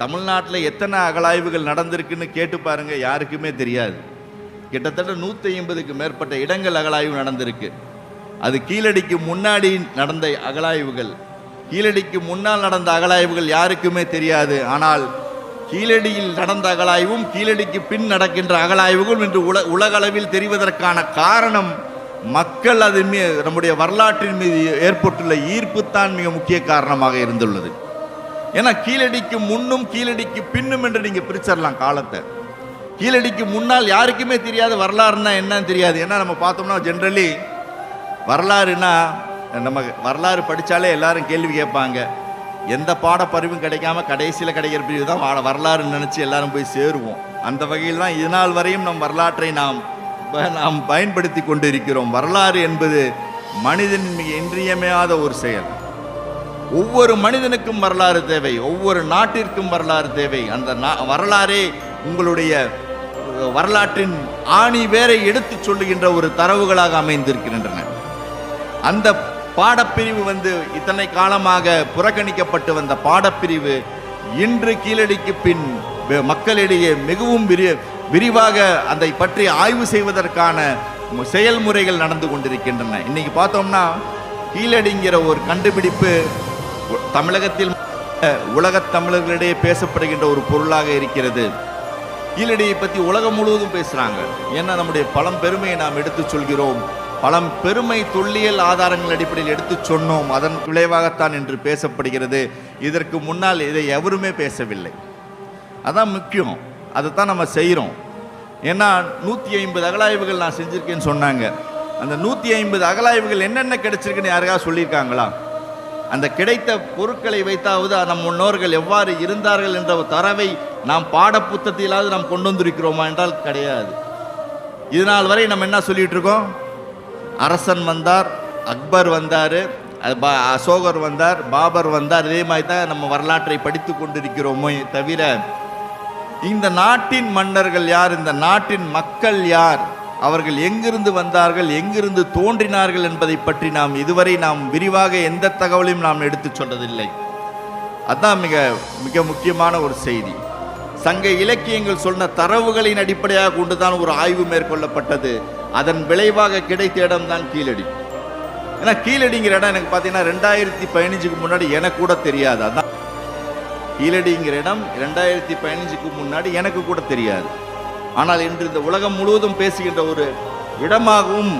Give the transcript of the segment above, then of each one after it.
தமிழ்நாட்டில் எத்தனை அகழாய்வுகள் நடந்திருக்குன்னு கேட்டு பாருங்கள் யாருக்குமே தெரியாது. கிட்டத்தட்ட நூற்றி ஐம்பதுக்கு மேற்பட்ட இடங்கள் அகழாய்வு நடந்திருக்கு. அது கீழடிக்கு முன்னாடி நடந்த அகழாய்வுகள் கீழடிக்கு முன்னால் நடந்த அகழாய்வுகள் யாருக்குமே தெரியாது. ஆனால் கீழடியில் நடந்த அகழாய்வும் கீழடிக்கு பின் நடக்கின்ற அகழாய்வுகளும் இன்று உல உலகளவில் தெரிவதற்கான காரணம் மக்கள் அது மீ நம்முடைய வரலாற்றின் மீது ஏற்பட்டுள்ள ஈர்ப்புத்தான் மிக முக்கிய காரணமாக இருந்துள்ளது. ஏன்னா கீழடிக்கு முன்னும் கீழடிக்கு பின்னும் என்று நீங்கள் பிரிச்சிடலாம் காலத்தை. கீழடிக்கு முன்னால் யாருக்குமே தெரியாது வரலாறுனா என்னன்னு தெரியாது. ஏன்னா நம்ம பார்த்தோம்னா ஜென்ரலி வரலாறுனா நம்ம வரலாறு படித்தாலே எல்லாரும் கேள்வி கேட்பாங்க. எந்த பாடப்பறிவும் கிடைக்காம கடைசியில் கிடைக்கிற பிரிவு தான் வா- வரலாறுன்னு நினச்சி எல்லாரும் போய் சேருவோம். அந்த வகையில் தான் இதனால் வரையும் நம் வரலாற்றை நாம் நாம் பயன்படுத்தி கொண்டு இருக்கிறோம் வரலாறு என்பது மனிதனின் மிக இன்றியமையாத ஒரு செயல். ஒவ்வொரு மனிதனுக்கும் வரலாறு தேவை ஒவ்வொரு நாட்டிற்கும் வரலாறு தேவை. அந்த நா- வரலாறே உங்களுடைய வரலாற்றின் ஆணி வேரை எடுத்துச் சொல்லுகின்ற ஒரு தரவுகளாக அமைந்திருக்கின்றன. அந்த பாடப்பிரிவு வந்து இத்தனை காலமாக புறக்கணிக்கப்பட்டு வந்த பாடப்பிரிவு இன்று கீழடிக்கு பின் வெ- மக்களிடையே மிகவும் விரி விரிவாக அதை பற்றி ஆய்வு செய்வதற்கான செயல்முறைகள் நடந்து கொண்டிருக்கின்றன. இன்னைக்கு பார்த்தோம்னா கீழடிங்கிற ஒரு கண்டுபிடிப்பு தமிழகத்தில் உலகத் தமிழர்களிடையே பேசப்படுகின்ற ஒரு பொருளாக இருக்கிறது. கீழடியை பற்றி உலகம் முழுவதும் பேசுகிறாங்க ஏன்னா நம்முடைய பழம் பெருமையை நாம் எடுத்துச் சொல்கிறோம். பழம் பெருமை தொல்லியல் ஆதாரங்கள் அடிப்படையில் எடுத்துச் சொன்னோம். அதன் விளைவாகத்தான் என்று பேசப்படுகிறது. இதற்கு முன்னால் இதை எவருமே பேசவில்லை. அதான் முக்கியம். அதைத்தான் நம்ம செய்கிறோம் ஏன்னா நூற்றி ஐம்பது அகலாய்வுகள் நான் செஞ்சுருக்கேன்னு சொன்னாங்க. அந்த நூற்றி ஐம்பது அகலாய்வுகள் என்னென்ன கிடைச்சிருக்குன்னு யாருக்காவது சொல்லியிருக்காங்களா? அந்த கிடைத்த பொருட்களை வைத்தாவது நம் முன்னோர்கள் எவ்வாறு இருந்தார்கள் என்ற ஒரு தரவை நாம் பாடப்புத்தகத்திலாவது நாம் கொண்டு வந்திருக்கிறோமா என்றால் கிடையாது. இதனால் வரை நம்ம என்ன சொல்லிட்டு இருக்கோம் அரசன் வந்தார் அக்பர் வந்தார் அசோகர் வந்தார் பாபர் வந்தார் இதே மாதிரி தான் நம்ம வரலாற்றை படித்து கொண்டிருக்கிறோமோ தவிர இந்த நாட்டின் மன்னர்கள் யார் இந்த நாட்டின் மக்கள் யார் அவர்கள் எங்கிருந்து வந்தார்கள் எங்கிருந்து தோன்றினார்கள் என்பதை பற்றி நாம் இதுவரை நாம் விரிவாக எந்த தகவலையும் நாம் எடுத்துச் சொன்னதில்லை. அதுதான் மிக மிக முக்கியமான ஒரு செய்தி. சங்க இலக்கியங்கள் சொன்ன தரவுகளின் அடிப்படையாக கொண்டுதான் ஒரு ஆய்வு மேற்கொள்ளப்பட்டது. அதன் விளைவாக கிடைத்த இடம் தான் கீழடி. ஏன்னா கீழடிங்கிற இடம் எனக்கு பார்த்தீங்கன்னா ரெண்டாயிரத்தி பதினஞ்சுக்கு முன்னாடி எனக்கு கூட தெரியாது. அதான் கீழடிங்கிற இடம் ரெண்டாயிரத்தி பதினஞ்சுக்கு முன்னாடி எனக்கு கூட தெரியாது. ஆனால் இன்று இந்த உலகம் முழுவதும் பேசுகின்ற ஒரு இடமாகவும்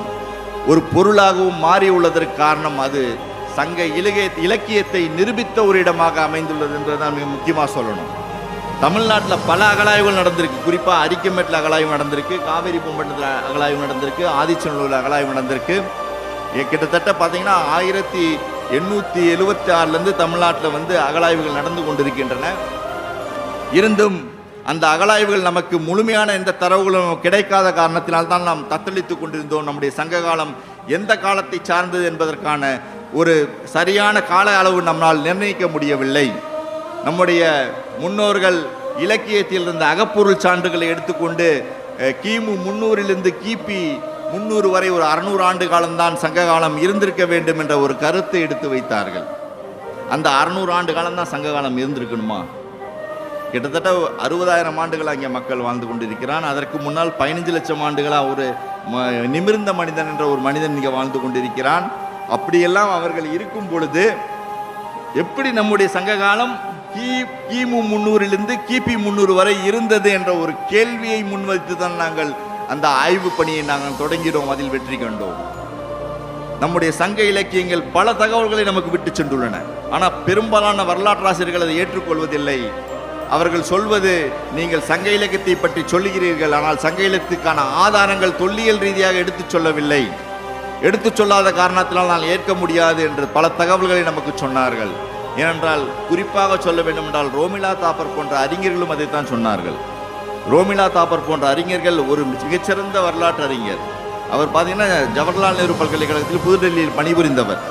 ஒரு பொருளாகவும் மாறியுள்ளதற்கு காரணம் அது சங்க இலக்கிய இலக்கியத்தை நிரூபித்த ஒரு இடமாக அமைந்துள்ளது என்றுதான் மிக முக்கியமாக சொல்லணும். தமிழ்நாட்டில் பல அகலாய்வுகள் நடந்திருக்கு. குறிப்பாக அரிக்கமேட்டில் அகலாய்வு நடந்திருக்கு காவேரி பூம்பட்டத்தில் அகலாய்வு நடந்திருக்கு ஆதிச்சநல்லூரில் அகலாய்வு நடந்திருக்கு. கிட்டத்தட்ட பார்த்தீங்கன்னா ஆயிரத்தி எண்ணூற்றி எழுபத்தி ஆறுலேருந்து தமிழ்நாட்டில் வந்து அகலாய்வுகள் நடந்து கொண்டிருக்கின்றன. இருந்தும் அந்த அகலாய்வுகள் நமக்கு முழுமையான எந்த தரவுகளும் கிடைக்காத காரணத்தினால் தான் நாம் தத்தளித்து கொண்டிருந்தோம். நம்முடைய சங்க காலம் எந்த காலத்தை சார்ந்தது என்பதற்கான ஒரு சரியான கால அளவு நம்மால் நிர்ணயிக்க முடியவில்லை. நம்முடைய முன்னோர்கள் இலக்கியத்தில் இருந்த அகப்பொருள் சான்றுகளை எடுத்துக்கொண்டு கிமு முன்னூறிலிருந்து கிபி முன்னூறு வரை ஒரு அறுநூறு ஆண்டு காலம்தான் சங்க காலம் இருந்திருக்க வேண்டும் என்ற ஒரு கருத்தை எடுத்து வைத்தார்கள். அந்த அறுநூறு ஆண்டு காலம்தான் சங்க காலம் இருந்திருக்கணுமா? கிட்டத்தட்ட அறுபதாயிரம் ஆண்டுகள் அங்கே மக்கள் வாழ்ந்து கொண்டிருக்கிறான். அதற்கு முன்னால் பதினஞ்சு லட்சம் ஆண்டுகளாக ஒரு ம- நிமிர்ந்த மனிதன் என்ற ஒரு மனிதன் இங்கே வாழ்ந்து கொண்டிருக்கிறான். அப்படியெல்லாம் அவர்கள் இருக்கும் பொழுது எப்படி நம்முடைய சங்க காலம் கி கிமு முன்னூறிலிருந்து கிபி முன்னூறு வரை இருந்தது என்ற ஒரு கேள்வியை முன்வைத்து தான் நாங்கள் அந்த ஆய்வு பணியை நாங்கள் தொடங்கினோம் அதில் வெற்றி கண்டோம். நம்முடைய சங்க இலக்கியங்கள் பல தகவல்களை நமக்கு விட்டு சென்றுள்ளன. ஆனால் பெரும்பாலான வரலாற்றாசிரியர்கள் அதை ஏற்றுக்கொள்வதில்லை. அவர்கள் சொல்வது நீங்கள் சங்க இலக்கியத்தை பற்றி சொல்லுகிறீர்கள் ஆனால் சங்க இலக்கியத்துக்கான ஆதாரங்கள் தொல்லியல் ரீதியாக எடுத்துச் சொல்லவில்லை. எடுத்துச் சொல்லாத காரணத்தினால் நான் ஏற்க முடியாது என்று பல தகவல்களை நமக்கு சொன்னார்கள். ஏனென்றால் குறிப்பாக சொல்ல வேண்டும் என்றால் ரோமிலா தாப்பர் போன்ற அறிஞர்களும் அதைத்தான் சொன்னார்கள். ரோமிலா தாப்பர் போன்ற அறிஞர்கள் ஒரு மிகச்சிறந்த வரலாற்று அறிஞர். அவர் பார்த்தீங்கன்னா ஜவஹர்லால் நேரு பல்கலைக்கழகத்தில் புதுடெல்லியில் பணிபுரிந்தவர்.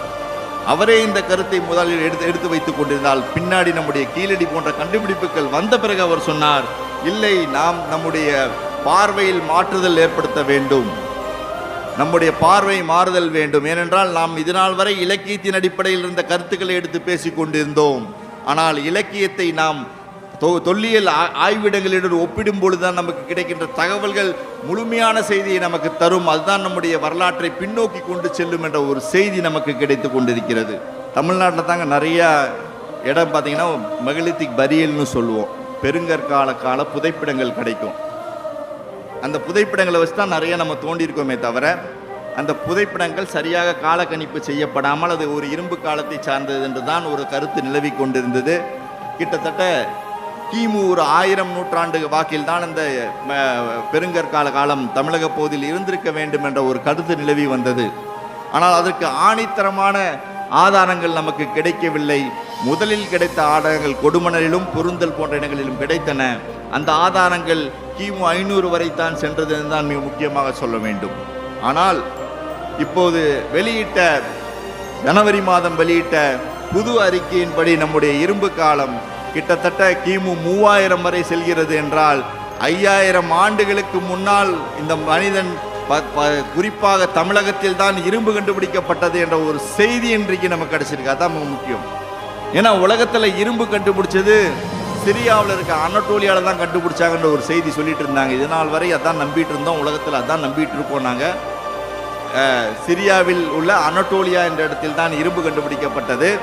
அவரே இந்த கருத்தை முதலில் எடுத்து எடுத்து வைத்துக் கொண்டிருந்தால் பின்னாடி நம்முடைய கீழடி போன்ற கண்டுபிடிப்புகள் வந்த பிறகு அவர் சொன்னார் இல்லை நாம் நம்முடைய பார்வையில் மாற்றுதல் ஏற்படுத்த வேண்டும். நம்முடைய பார்வை மாறுதல் வேண்டும். ஏனென்றால் நாம் இதுநாள் வரை இலக்கியத்தின் அடிப்படையில் இருந்த கருத்துக்களை எடுத்து பேசிக் கொண்டிருந்தோம். ஆனால் இலக்கியத்தை நாம் தொ- தொல்லியல் ஆ- ஆய்விடங்களுடன் ஒப்பிடும் பொழுதுதான் நமக்கு கிடைக்கின்ற தகவல்கள் முழுமையான செய்தியை நமக்கு தரும். அதுதான் நம்முடைய வரலாற்றை பின்னோக்கி கொண்டு செல்லும் என்ற ஒரு செய்தி நமக்கு கிடைத்து கொண்டிருக்கிறது. தமிழ்நாட்டில் தாங்க நிறையா இடம் பார்த்தீங்கன்னா மெகலித்திக் பரியல்னு சொல்லுவோம். பெருங்கற்கால கால புதைப்பிடங்கள் கிடைக்கும். அந்த புதைப்பிடங்களை வச்சு தான் நிறைய நம்ம தோண்டியிருக்கோமே தவிர அந்த புதைப்பிடங்கள் சரியாக காலக்கணிப்பு செய்யப்படாமல் அது ஒரு இரும்பு காலத்தை சார்ந்தது என்று தான் ஒரு கருத்து நிலவி கொண்டிருந்தது. கிட்டத்தட்ட கிமு ஒரு ஆயிரம் நூற்றாண்டு வாக்கில் தான் அந்த ம, பெருங்கற்கால காலம் தமிழக பகுதியில் இருந்திருக்க வேண்டும் என்ற ஒரு கருத்து நிலவி வந்தது. ஆனால் அதற்கு ஆணித்தரமான ஆதாரங்கள் நமக்கு கிடைக்கவில்லை. முதலில் கிடைத்த ஆதாரங்கள் கொடுமணலிலும் பொருந்தல் போன்ற இடங்களிலும் கிடைத்தன. அந்த ஆதாரங்கள் கிமு ஐநூறு வரைத்தான் சென்றது என்று தான் மிக முக்கியமாக சொல்ல வேண்டும். ஆனால் இப்போது வெளியிட்ட ஜனவரி மாதம் வெளியிட்ட புது அறிக்கையின்படி நம்முடைய இரும்பு காலம் கிட்டத்தட்ட கிமு மூவாயிரம் வரை செல்கிறது என்றால் ஐயாயிரம் ஆண்டுகளுக்கு முன்னால் இந்த மனிதன் ப- ப- குறிப்பாக தமிழகத்தில் தான் இரும்பு கண்டுபிடிக்கப்பட்டது என்ற ஒரு செய்தி இன்றைக்கு நமக்கு கிடைச்சிருக்கு. அதான் முக்கியம். ஏன்னா உலகத்தில் இரும்பு கண்டுபிடிச்சது சிரியாவில் இருக்க அனட்டோலியாவில் தான் கண்டுபிடிச்சாங்கன்ற ஒரு செய்தி சொல்லிட்டு இருந்தாங்க. இது நாள் வரை அதான் நம்பிட்டு இருந்தோம். உலகத்தில் அதான் நம்பிட்டு இருக்கோம் நாங்கள் சிரியாவில் உள்ள அனட்டோலியா என்ற இடத்தில் தான் இரும்பு கண்டுபிடிக்கப்பட்டது.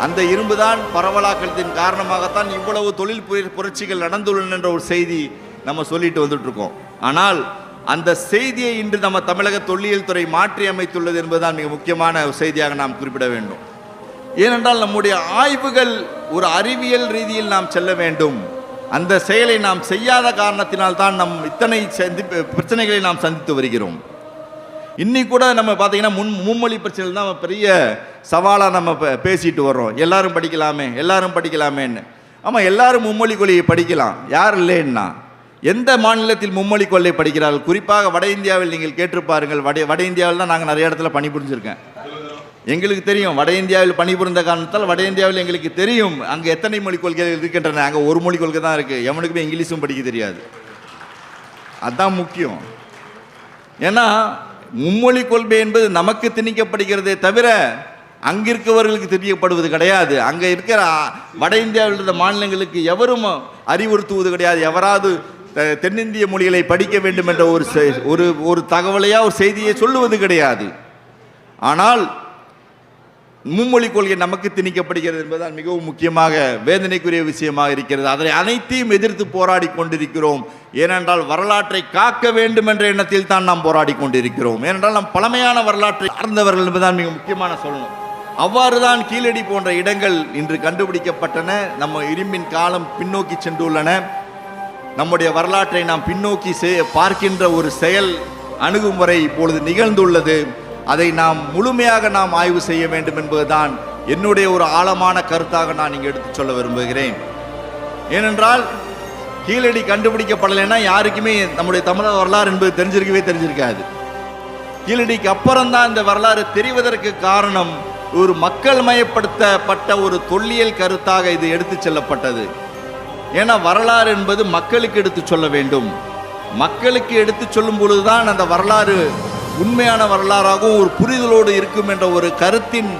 அந்த இரும்பு தான் பரவலாக்கத்தின் காரணமாகத்தான் இவ்வளவு தொழில் புர- புரட்சிகள் நடந்துள்ளன என்ற ஒரு செய்தி நம்ம சொல்லிட்டு வந்துட்டு இருக்கோம் ஆனால் அந்த செய்தியை இன்று நம்ம தமிழக தொல்லியல் துறை மாற்றி அமைத்துள்ளது என்பதுதான் மிக முக்கியமான ஒரு செய்தியாக நாம் குறிப்பிட வேண்டும். ஏனென்றால் நம்முடைய ஆய்வுகள் ஒரு அறிவியல் ரீதியில் நாம் செல்ல வேண்டும். அந்த செயலை நாம் செய்யாத காரணத்தினால் தான் நம் இத்தனை சந்தி பிரச்சனைகளை நாம் சந்தித்து வருகிறோம். இன்னைக்கு கூட நம்ம பார்த்தீங்கன்னா முன் மும்மொழி பிரச்சனை தான் பெரிய சவாலாக நம்ம பேசிட்டு வர்றோம். எல்லாரும் படிக்கலாமே எல்லாரும் படிக்கலாமேன்னு. ஆமாம் எல்லாரும் மும்மொழி கொள்கையை படிக்கலாம். யார் இல்லைன்னா எந்த மாநிலத்தில் மும்மொழி கொள்ளை படிக்கிறார்கள்? குறிப்பாக வட இந்தியாவில் நீங்கள் கேட்டு பாருங்கள் வட வட இந்தியாவில் தான் நாங்கள் நிறைய இடத்துல பணிபுரிஞ்சிருக்கேன். எங்களுக்கு தெரியும் வட இந்தியாவில் பணிபுரிந்த காரணத்தால் வட இந்தியாவில் எங்களுக்கு தெரியும் அங்கே எத்தனை மொழி கொள்கைகள் இருக்கின்றன. அங்கே ஒரு மொழி கொள்கை தான் இருக்குது எவனுக்குமே இங்கிலீஷும் படிக்க தெரியாது. அதுதான் முக்கியம். ஏன்னா மும்மொழி கொள்கை என்பது நமக்கு திணிக்கப்படுகிறதே தவிர அங்கிருக்கவர்களுக்கு தெரியப்படுவது கிடையாது. அங்கே இருக்கிற வட இந்தியாவில் இருந்த மாநிலங்களுக்கு எவரும் அறிவுறுத்துவது கிடையாது. எவராது தென்னிந்திய மொழிகளை படிக்க வேண்டும் என்ற ஒரு செ- ஒரு ஒரு தகவலையா ஒரு செய்தியை சொல்லுவது கிடையாது. ஆனால் மும்மொழி கொள்கை நமக்கு திணிக்கப்படுகிறது என்பதுதான் மிகவும் முக்கியமாக வேதனைக்குரிய விஷயமாக இருக்கிறது. அதனை அனைத்தையும் எதிர்த்து போராடி கொண்டிருக்கிறோம். ஏனென்றால் வரலாற்றை காக்க வேண்டும் என்ற எண்ணத்தில் தான் நாம் போராடி கொண்டிருக்கிறோம். ஏனென்றால் நாம் பழமையான வரலாற்றை சார்ந்தவர்கள் என்பதுதான் மிக முக்கியமான சொல்லணும். அவ்வாறு தான் கீழடி போன்ற இடங்கள் இன்று கண்டுபிடிக்கப்பட்டன. நம்ம இரும்பின் காலம் பின்னோக்கி சென்றுள்ளன. நம்முடைய வரலாற்றை நாம் பின்னோக்கி செ- பார்க்கின்ற ஒரு செயல் அணுகுமுறை இப்பொழுது நிகழ்ந்துள்ளது. அதை நாம் முழுமையாக நாம் ஆய்வு செய்ய வேண்டும் என்பதுதான் என்னுடைய ஒரு ஆழமான கருத்தாக நான் இங்கே எடுத்துச் சொல்ல விரும்புகிறேன். ஏனென்றால் கீழடி கண்டுபிடிக்கப்படலைன்னா யாருக்குமே நம்முடைய தமிழக வரலாறு என்பது தெரிஞ்சிருக்கவே தெரிஞ்சிருக்காது. கீழடிக்கு அப்புறம் தான் இந்த வரலாறு தெரிவதற்கு காரணம் ஒரு மக்கள் மயப்படுத்தப்பட்ட ஒரு தொல்லியல் கருத்தாக இது எடுத்துச் செல்லப்பட்டது. ஏன்னா வரலாறு என்பது மக்களுக்கு எடுத்துச் சொல்ல வேண்டும். மக்களுக்கு எடுத்துச் சொல்லும் பொழுதுதான் அந்த வரலாறு உண்மையான வரலாறாகவும் ஒரு புரிதலோடு இருக்கும் என்ற ஒரு கருத்தின்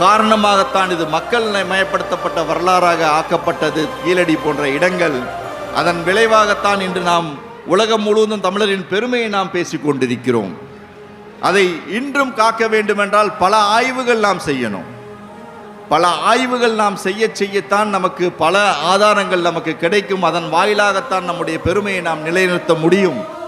காரணமாகத்தான் இது மக்கள் மயப்படுத்தப்பட்ட வரலாறாக ஆக்கப்பட்டது. கீழடி போன்ற இடங்கள். அதன் விளைவாகத்தான் இன்று நாம் உலகம் முழுவதும் தமிழரின் பெருமையை நாம் பேசிக் கொண்டிருக்கிறோம். அதை இன்றும் காக்க வேண்டுமென்றால் பல ஆய்வுகள் நாம் செய்யணும். பல ஆய்வுகள் நாம் செய்ய செய்யத்தான் நமக்கு பல ஆதாரங்கள் நமக்கு கிடைக்கும். அதன் வாயிலாகத்தான் நம்முடைய பெருமையை நாம் நிலைநிறுத்த முடியும்.